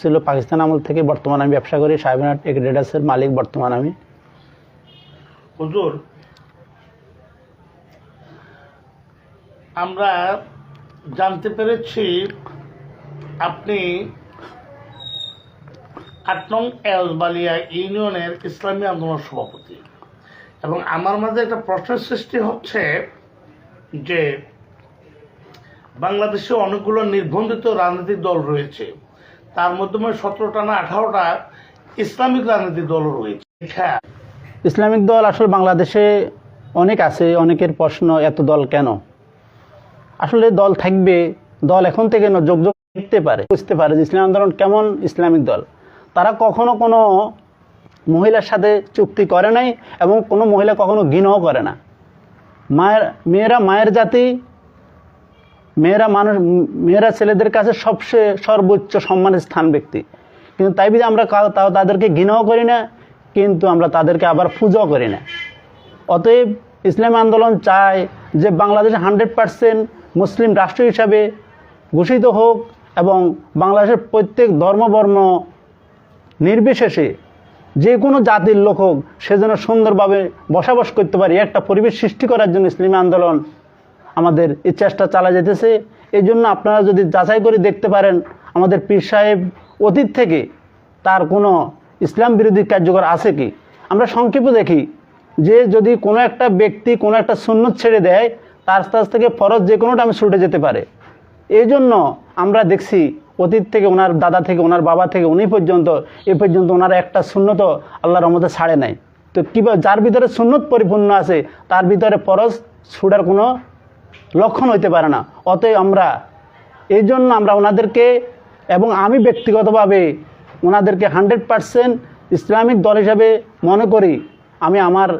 ছিল পাকিস্তান আমল থেকে বর্তমান আমি ব্যবসা করি সাহেবনাট এগ্রেডাসের মালিক বর্তমান আমি। হুজুর, আমরা জানতে পেরেছি আপনি আট নং এলবালিয়া ইউনিয়নের ইসলামী আন্দোলন সভাপতি। এবং আমার মাঝে একটা প্রশ্নের সৃষ্টি হচ্ছে যে বাংলাদেশে অনেকগুলো নির্বন্ধিত রাজনৈতিক দল রয়েছে। তার মাধ্যমে সতেরোটা না আঠারোটা ইসলামিক রাজনৈতিক দল রয়েছে। হ্যাঁ। ইসলামিক দল আসলে বাংলাদেশে অনেক আছে, অনেকের প্রশ্ন, এত দল কেন? আসলে দল থাকবে, দল এখন থেকে যোগ যোগ দেখতে পারে, বুঝতে পারে যে ইসলাম আন্দোলন কেমন ইসলামিক দল। তারা কখনো কোনো মহিলার সাথে চুক্তি করে নাই এবং কোনো মহিলা কখনো ঘৃণাও করে না। মায়ের, মেয়েরা মায়ের জাতি মেয়েরা মানুষ, মেয়েরা ছেলেদের কাছে সবচেয়ে সর্বোচ্চ সম্মানের স্থান ব্যক্তি। কিন্তু তাই বিধে আমরা তাও তাদেরকে ঘৃণাও করি না, কিন্তু আমরা তাদেরকে আবার পূজাও করি না। অতএব ইসলাম আন্দোলন চায় যে বাংলাদেশে হান্ড্রেড পার্সেন্ট মুসলিম রাষ্ট্র হিসাবে ঘোষিত হোক এবং বাংলাদেশের প্রত্যেক ধর্মবর্ণ নির্বিশেষে যে কোনো জাতির লোক হোক, সে যেন সুন্দরভাবে বসবাস করতে পারে একটা পরিবেশ সৃষ্টি করার জন্য ইসলামী আন্দোলন আমাদের এই চেষ্টা চালা যেতেছে। এই জন্য আপনারা যদি যাচাই করে দেখতে পারেন, আমাদের পীর সাহেব অতীত থেকে তার কোনো ইসলাম বিরোধী কার্যকর আছে কি? আমরা সংক্ষেপে দেখি যে যদি কোনো একটা ব্যক্তি কোনো একটা সুন্নত ছেড়ে দেয়, তার কাছ থেকে ফরজ যে কোনোটা আমি ছুটে যেতে পারে। এই জন্য আমরা দেখছি অতীত থেকে ওনার দাদা থেকে, ওনার বাবা থেকে, উনি পর্যন্ত, এ পর্যন্ত ওনার একটা শূন্যত আল্লাহর রহমতে ছাড়ে নাই। তো কীভাবে যার ভিতরে সুন্নত পরিপূর্ণ আছে, তার ভিতরে ফরজ, ছুটার কোনো লক্ষণ হইতে পারে না। অতএব আমরা এই জন্য আমরা ওনাদেরকে এবং আমি ব্যক্তিগতভাবে ওনাদেরকে হান্ড্রেড পারসেন্ট ইসলামিক দল হিসাবে মনে করি। আমি আমার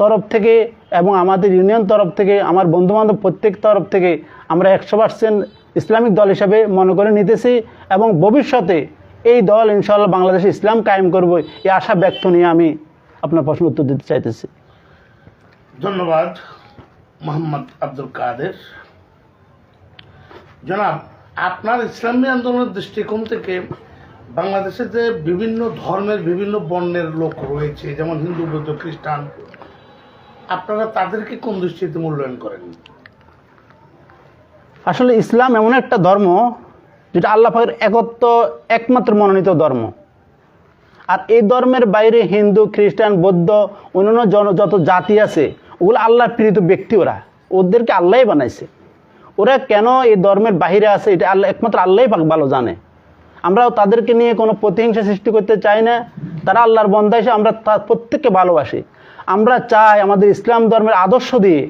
তরফ থেকে এবং আমাদের ইউনিয়ন তরফ থেকে, আমার বন্ধুবান্ধব প্রত্যেক তরফ থেকে আমরা একশো পার্সেন্ট ইসলামিক দল হিসাবে মনে করে নিতেছি এবং ভবিষ্যতে এই দল ইনশাআল্লাহ বাংলাদেশে ইসলাম কায়েম করব এই আশা ব্যক্ত নিয়ে আমি আপনার প্রশ্ন উত্তর দিতে চাইতেছি। ধন্যবাদ। মোহাম্মদ আব্দুল কাদের। জনাব, আপনার ইসলামী আন্দোলনের দৃষ্টিকোণ থেকে বাংলাদেশে যে বিভিন্ন ধর্মের বিভিন্ন বর্ণের লোক রয়েছে, যেমন হিন্দু, বৌদ্ধ, খ্রিস্টান, আপনারা তাদেরকে কোন দৃষ্টিতে মূল্যায়ন করেন? আসলে ইসলাম এমন একটা ধর্ম যেটা আল্লাহ পাকের একত্ব, একমাত্র মনোনীত ধর্ম। আর এই ধর্মের বাইরে হিন্দু, খ্রিস্টান, বৌদ্ধ, অন্যান্য জন, যত জাতি আছে ওগুলো আল্লাহর প্রেরিত ব্যক্তি ওরা। ওদেরকে আল্লাহই বানাইছে। ওরা কেন এই ধর্মের বাইরে আছে? এটা আল্লাহ, একমাত্র আল্লাহই পাক ভালো জানে। আমরাও তাদেরকে নিয়ে কোনো প্রতিহিংসা সৃষ্টি করতে চাই না। তারা আল্লাহর বন্ধা এসে আমরা প্রত্যেককে ভালোবাসি। আমরা চাই আমাদের ইসলাম ধর্মের আদর্শ দিয়ে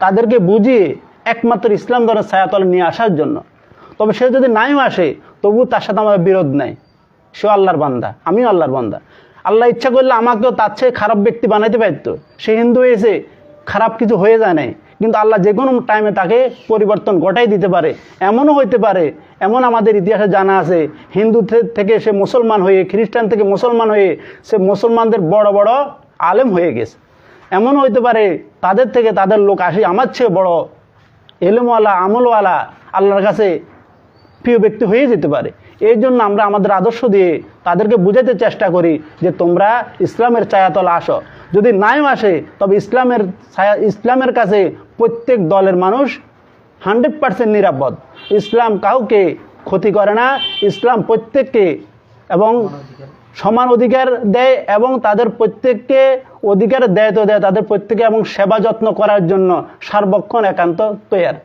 তাদেরকে বুঝিয়ে একমাত্র ইসলাম ধর্মের ছায়াতলে নিয়ে আসার জন্য। তবে সে যদি নাইও আসে তবু তার সাথে আমাদের বিরোধ নাই। সেও আল্লাহর বান্দা, আমিও আল্লাহর বান্দা। আল্লাহ ইচ্ছা করলে আমাকেও তার চেয়ে খারাপ ব্যক্তি বানাইতে পারতো। সে হিন্দু হয়েছে খারাপ কিছু হয়ে যায় নাই। কিন্তু আল্লাহ যে কোনো টাইমে তাকে পরিবর্তন ঘটাই দিতে পারে। এমনও হইতে পারে, এমন আমাদের ইতিহাসে জানা আছে, হিন্দু থেকে সে মুসলমান হয়ে, খ্রিস্টান থেকে মুসলমান হয়ে সে মুসলমানদের বড় বড় আলেম হয়ে গেছে। এমনও হইতে পারে, তাদের থেকে তাদের লোক আসে আমার চেয়ে বড় এলেমওয়ালা, আমলওয়ালা, আল্লাহর কাছে প্রিয় ব্যক্তি হয়ে যেতে পারে। এই জন্য আমরা আমাদের আদর্শ দিয়ে তাদেরকে বুঝাতে চেষ্টা করি যে তোমরা ইসলামের ছায়াতলে আসো। যদি নাইম আসে, তবে ইসলামের ইসলামের কাছে প্রত্যেক দলের মানুষ হান্ড্রেড পার্সেন্ট নিরাপদ। ইসলাম কাউকে ক্ষতি করে না, ইসলাম প্রত্যেককে এবং সমান অধিকার দেয় এবং তাদের প্রত্যেককে অধিকার দেয় তো দেয়, তাদের প্রত্যেকে এবং সেবা যত্ন করার জন্য সার্বক্ষণ একান্ত তৈয়ার।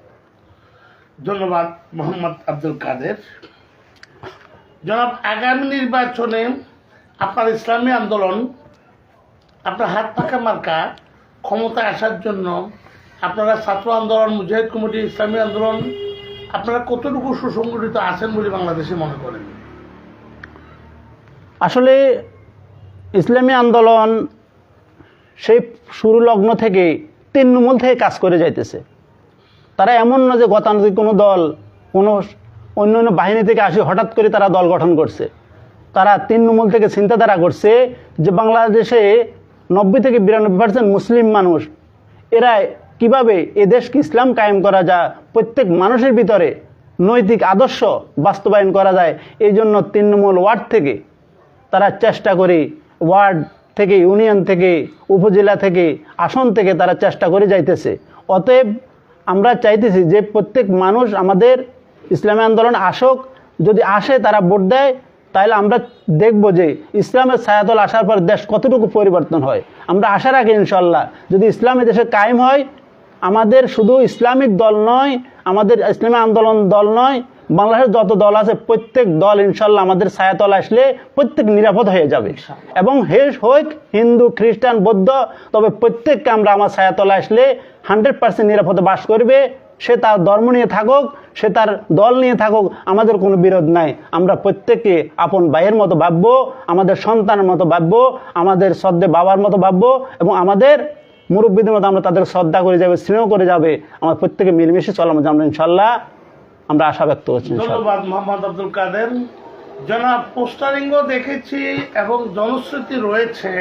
ধন্যবাদ, মোহাম্মদ আব্দুল কাদের। জনাব, আগামী নির্বাচনে আপনার ইসলামী আন্দোলন আপনার হাত পাকা মার্কা ক্ষমতায় আসার জন্য আপনারা ছাত্র আন্দোলন, মুজাহিদ কমিটি, ইসলামী আন্দোলন, আপনারা কতটুকু সুসংগঠিত আছেন বলে বাংলাদেশে মনে করেন? আসলে ইসলামী আন্দোলন সেই শুরু লগ্ন থেকে তৃণমূল থেকে কাজ করে যাইতেছে। তারা এমন না যে গতানুগতিক কোনো দল, কোনো অন্য অন্য বাহিনী থেকে আসে হঠাৎ করে তারা দল গঠন করছে। তারা তৃণমূল থেকে চিন্তাধারা করছে যে বাংলাদেশে নব্বই থেকে বিরানব্বই পার্সেন্ট মুসলিম মানুষ। এরা কীভাবে এ দেশকে ইসলাম কায়েম করা যায়, প্রত্যেক মানুষের ভিতরে নৈতিক আদর্শ বাস্তবায়ন করা যায়, এই জন্য তৃণমূল ওয়ার্ড থেকে তারা চেষ্টা করে, ওয়ার্ড থেকে, ইউনিয়ন থেকে, উপজেলা থেকে, আসন থেকে তারা চেষ্টা করে যাইতেছে। অতএব আমরা চাইতেছি যে প্রত্যেক মানুষ আমাদের ইসলামী আন্দোলন আসক, যদি আসে তারা ভোট দেয় তাহলে আমরা দেখব যে ইসলামের ছায়াতল আসার পর দেশ কতটুকু পরিবর্তন হয়। আমরা আশা রাখি ইনশাল্লাহ যদি ইসলামী দেশে কায়েম হয় আমাদের শুধু ইসলামিক দল নয় আমাদের ইসলামী আন্দোলন দল নয় বাংলাদেশের যত দল আছে প্রত্যেক দল ইনশাল্লাহ আমাদের ছায়াতল আসলে প্রত্যেক নিরাপদ হয়ে যাবে। এবং হেস হোক হিন্দু খ্রিস্টান বৌদ্ধ তবে প্রত্যেককে আমরা আমার ছায়াতলে আসলে হান্ড্রেড পার্সেন্ট নিরাপদে বাস করবে। সে তার ধর্ম নিয়ে থাকুক, সে তার দল নিয়ে থাকুক, আমাদের কোনো বিরোধ নাই। আমরা প্রত্যেকে আপন ভাইয়ের মতো ভাববো, আমাদের সন্তানের মতো ভাববো, আমাদের শ্রদ্ধে বাবার মতো ভাববো এবং আমাদের মুরব্বীদের মতো আমরা তাদের শ্রদ্ধা করে যাবে, স্নেহ করে যাবে। আমার প্রত্যেকে মিলেমিশে চলাম আমরা ইনশাল্লাহ আমরা আশা ব্যক্ত করছি ধন্যবাদ আব্দুল কাদের। জনাব পোস্টারিংও দেখেছি এবং জনশ্রুতি রয়েছে।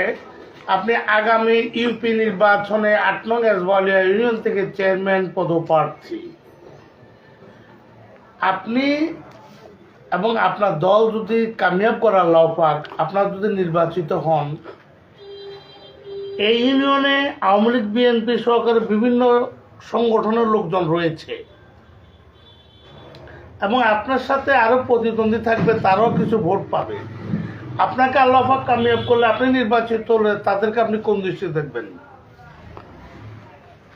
আপনি আগামী ইউপি নির্বাচনে আট নং এসবালিয়া ইউনিয়ন থেকে চেয়ারম্যান পদপ্রার্থী। আপনি এবং আপনার দল যদি কামিয়াব করার লাভ পাক আপনার যদি নির্বাচিত হন, এই ইউনিয়নে আওয়ামী লীগ, বিএনপি সহকারে বিভিন্ন সংগঠনের লোকজন রয়েছে। এবং আপনার সাথে আরও প্রতিদ্বন্দ্বী থাকবে, তারাও কিছু ভোট পাবে। আপনাকে আল্লাহাক কামিয়াব করলে, আপনি নির্বাচিত হলে তাদেরকে আপনি কোন দৃষ্টিতে দেখবেন?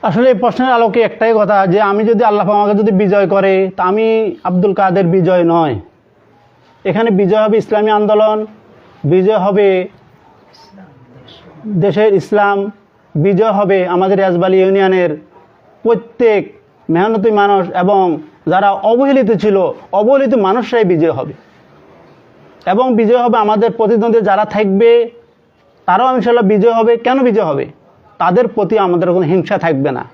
আসলে এই প্রশ্নের আলোকে একটাই কথা, যে আমি যদি আল্লাহ আমাকে যদি বিজয় করে, তা আমি আব্দুল কাদের বিজয় নয়। এখানে বিজয় হবে ইসলামী আন্দোলন, বিজয় হবে দেশের ইসলাম, বিজয় হবে আমাদের রাজবালি ইউনিয়নের প্রত্যেক মেহনতি মানুষ এবং যারা অবহেলিত ছিল, অবহেলিত মানুষরাই বিজয় হবে। এবং বিজয় হবে আমাদের প্রতিদ্বন্দ্বী যারা থাকবে, তারাও ইনশাল্লাহ বিজয় হবে। কেন বিজয় হবে? তাদের প্রতি আমাদের কোনো হিংসা থাকবে না।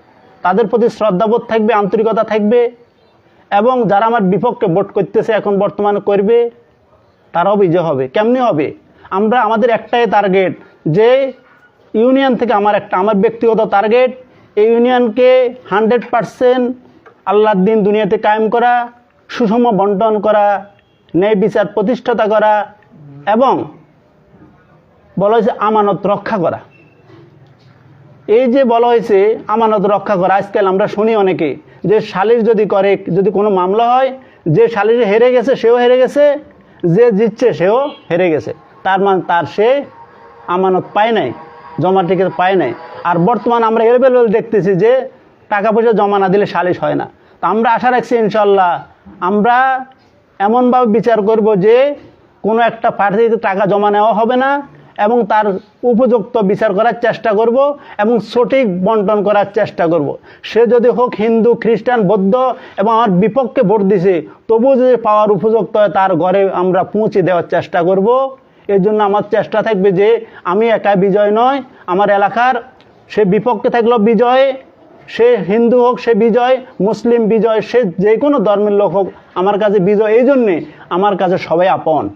তাদের প্রতি শ্রদ্ধাবোধ থাকবে, আন্তরিকতা থাকবে এবং যারা আমার বিপক্ষে ভোট করতেছে, এখন বর্তমানে করবে, তারাও বিজয় হবে। কেমনি হবে? আমরা আমাদের একটাই টার্গেট যে ইউনিয়ন থেকে আমার একটা, আমার ব্যক্তিগত টার্গেট এই ইউনিয়নকে হান্ড্রেড পারসেন্ট আল্লাহর দিন দুনিয়াতে কায়েম করা, সুষম বন্টন করা ন্যায় বিচার প্রতিষ্ঠাতা করা এবং বলা হয়েছে আমানত রক্ষা করা। এই যে বলা হয়েছে আমানত রক্ষা করা, আজকাল আমরা শুনি অনেকে যে সালিশ যদি করে, যদি কোনো মামলা হয়, যে সালিশে হেরে গেছে, সেও হেরে গেছে, যে জিতছে, সেও হেরে গেছে। তার মানে তার সে আমানত পায় নাই, জমা টিকিট পায় নাই। আর বর্তমান আমরা এভেলেবেল দেখতেছি যে টাকা পয়সা জমা না দিলে সালিশ হয় না। তো আমরা আশা রাখছি ইনশাল্লাহ, আমরা এমনভাবে বিচার করব যে কোনো একটা প্রার্থীতে টাকা জমা নেওয়া হবে না এবং তার উপযুক্ত বিচার করার চেষ্টা করব এবং সঠিক বন্টন করার চেষ্টা করব। সে যদি হোক হিন্দু, খ্রিস্টান, বৌদ্ধ এবং আমার বিপক্ষে ভোট দিছে, তবুও যদি পাওয়ার উপযুক্ত হয় তার ঘরে আমরা পৌঁছে দেওয়ার চেষ্টা করব। এর জন্য আমার চেষ্টা থাকবে যে আমি একা বিজয় নয়, আমার এলাকার সে বিপক্ষে থাকলেও বিজয় সে হিন্দু হোক, সে বিজয়, মুসলিম বিজয়, সে যে কোনো ধর্মের লোক হোক, আমার কাছে বিজয় এই জন্যে আমার কাছে সবাই আপন।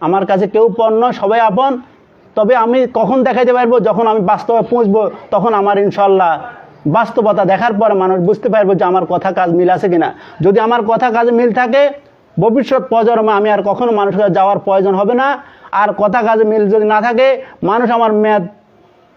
আমার কাছে কেউ পণ নয়, সবাই আপন। তবে আমি কখন দেখাইতে পারব? যখন আমি বাস্তবে পৌঁছবো, তখন আমার ইনশাল্লাহ বাস্তবতা দেখার পরে মানুষ বুঝতে পারব যে আমার কথা কাজ মিল আছে কিনা। যদি আমার কথা কাজে মিল থাকে, ভবিষ্যৎ প্রজন্মে আমি আর কখনো মানুষের যাওয়ার প্রয়োজন হবে না। আর কথা কাজে মিল যদি না থাকে, মানুষ আমার মেয়াদ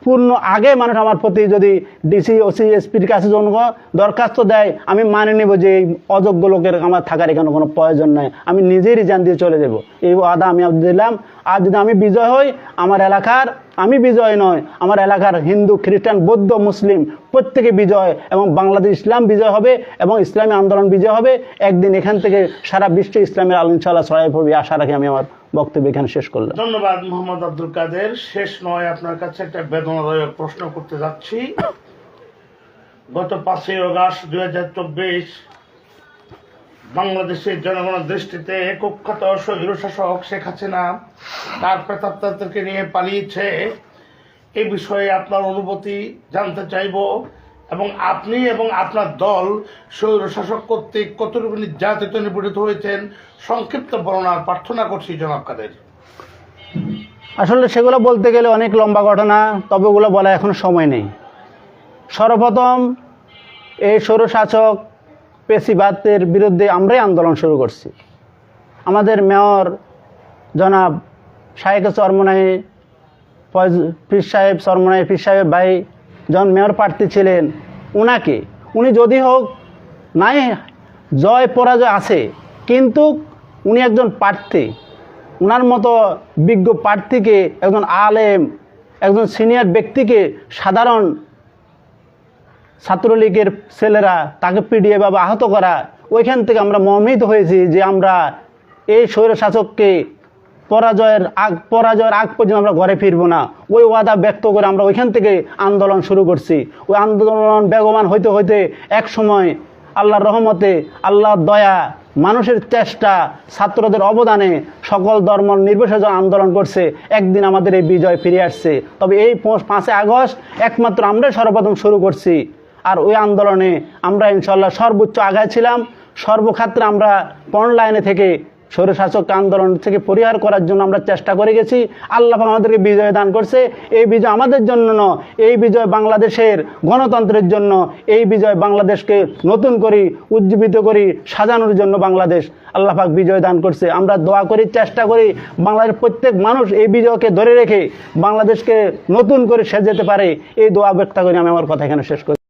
পূর্ণ আগে মানুষ আমার প্রতি যদি ডিসি ওসি এসপির কাছে কোনো দরখাস্ত দেয়, আমি মানে নেব যে এই অযোগ্য লোকের আমার থাকার এখানে কোনো প্রয়োজন নাই। আমি নিজেই রিজান দিয়ে চলে যাব। এই আদা আমি দিলাম। আর যদি আমি বিজয় হই, আমার এলাকার আমি বিজয় নয়, আমার এলাকার হিন্দু, খ্রিস্টান, বৌদ্ধ, মুসলিম প্রত্যেকে বিজয় এবং বাংলাদেশ ইসলাম বিজয় হবে এবং ইসলামী আন্দোলন বিজয় হবে। একদিন এখান থেকে সারা বিশ্বে ইসলামের আল ইনশাল্লাহ ছড়াই পড়বে। আশা রাখি আমি আমার বক্তব্য এখানে শেষ করলাম। ধন্যবাদ মোহাম্মদ আব্দুল কাদের। শেষ নয়, আপনার কাছে একটা বেদনাদায়ক প্রশ্ন করতে যাচ্ছি। গত পাঁচই অগাস্ট দুই হাজার চব্বিশ বাংলাদেশের জনগণের দৃষ্টিতে কুখ্যাত স্বৈর শাসক শেখ হাসিনা তার প্রেতাত্মাদেরকে নিয়ে পালিয়েছে। এ বিষয়ে আপনার অনুভূতি জানতে চাইব এবং আপনি এবং আপনার দল স্বৈর শাসক কর্তৃক কতটুকু নির্যাতিত নিপীড়িত হয়েছেন সংক্ষিপ্ত বর্ণনার প্রার্থনা করছি জনাব কাদের। আসলে সেগুলো বলতে গেলে অনেক লম্বা ঘটনা, তবে ওগুলো বলা এখন সময় নেই। সর্বপ্রথম এই সৌরশাসক পেশিবাদের বিরুদ্ধে আমরাই আন্দোলন শুরু করছি। আমাদের মেয়র জনাব শাহেক চরমনাই পীর সাহেব চরমনাই, পীর সাহেব ভাই যখন মেয়র প্রার্থী ছিলেন। উনাকে, উনি যদি হোক, নাই জয় পরাজয় আছে, কিন্তু উনি একজন প্রার্থী। উনার মতো বিজ্ঞ প্রার্থীকে, একজন আলেম, একজন সিনিয়র ব্যক্তিকে সাধারণ ছাত্রলীগের ছেলেরা তাকে পিডিয়ে বা আহত করা, ওইখান থেকে আমরা মর্মিত হয়েছি যে আমরা এই স্বৈরশাসককে পরাজয়ের আগ পরাজয়ের আগ পর্যন্ত আমরা ঘরে ফিরবো না। ওই ওয়াদা ব্যক্ত করে আমরা ওইখান থেকে আন্দোলন শুরু করছি। ওই আন্দোলন বেগবান হইতে হইতে এক সময় আল্লাহর রহমতে, আল্লাহর দয়া, মানুষের চেষ্টা, ছাত্রদের অবদানে সকল ধর্ম নির্বিশেষে আন্দোলন করছে। একদিন আমাদের এই বিজয় ফিরে আসছে। তবে এই পাঁচই আগস্ট একমাত্র আমরাই সর্বপ্রথম শুরু করছি। আর ওই আন্দোলনে আমরা ইনশাল্লাহ সর্বোচ্চ আগায় ছিলাম। সর্বক্ষেত্রে আমরা পণ লাইনে থেকে স্বৈরশাসক আন্দোলন থেকে পরিহার করার জন্য আমরা চেষ্টা করে গেছি। আল্লাহ আমাদেরকে বিজয় দান করছে। এই বিজয় আমাদের জন্য ন এই বিজয় বাংলাদেশের গণতন্ত্রের জন্য। এই বিজয় বাংলাদেশকে নতুন করি উজ্জীবিত করি সাজানোর জন্য বাংলাদেশ আল্লাহ পাক বিজয় দান করছে। আমরা দোয়া করি, চেষ্টা করি বাংলাদেশের প্রত্যেক মানুষ এই বিজয়কে ধরে রেখে বাংলাদেশকে নতুন করে সেজেতে পারে। এই দোয়া ব্যক্ত করে আমি। আমার কথা এখানে শেষ করি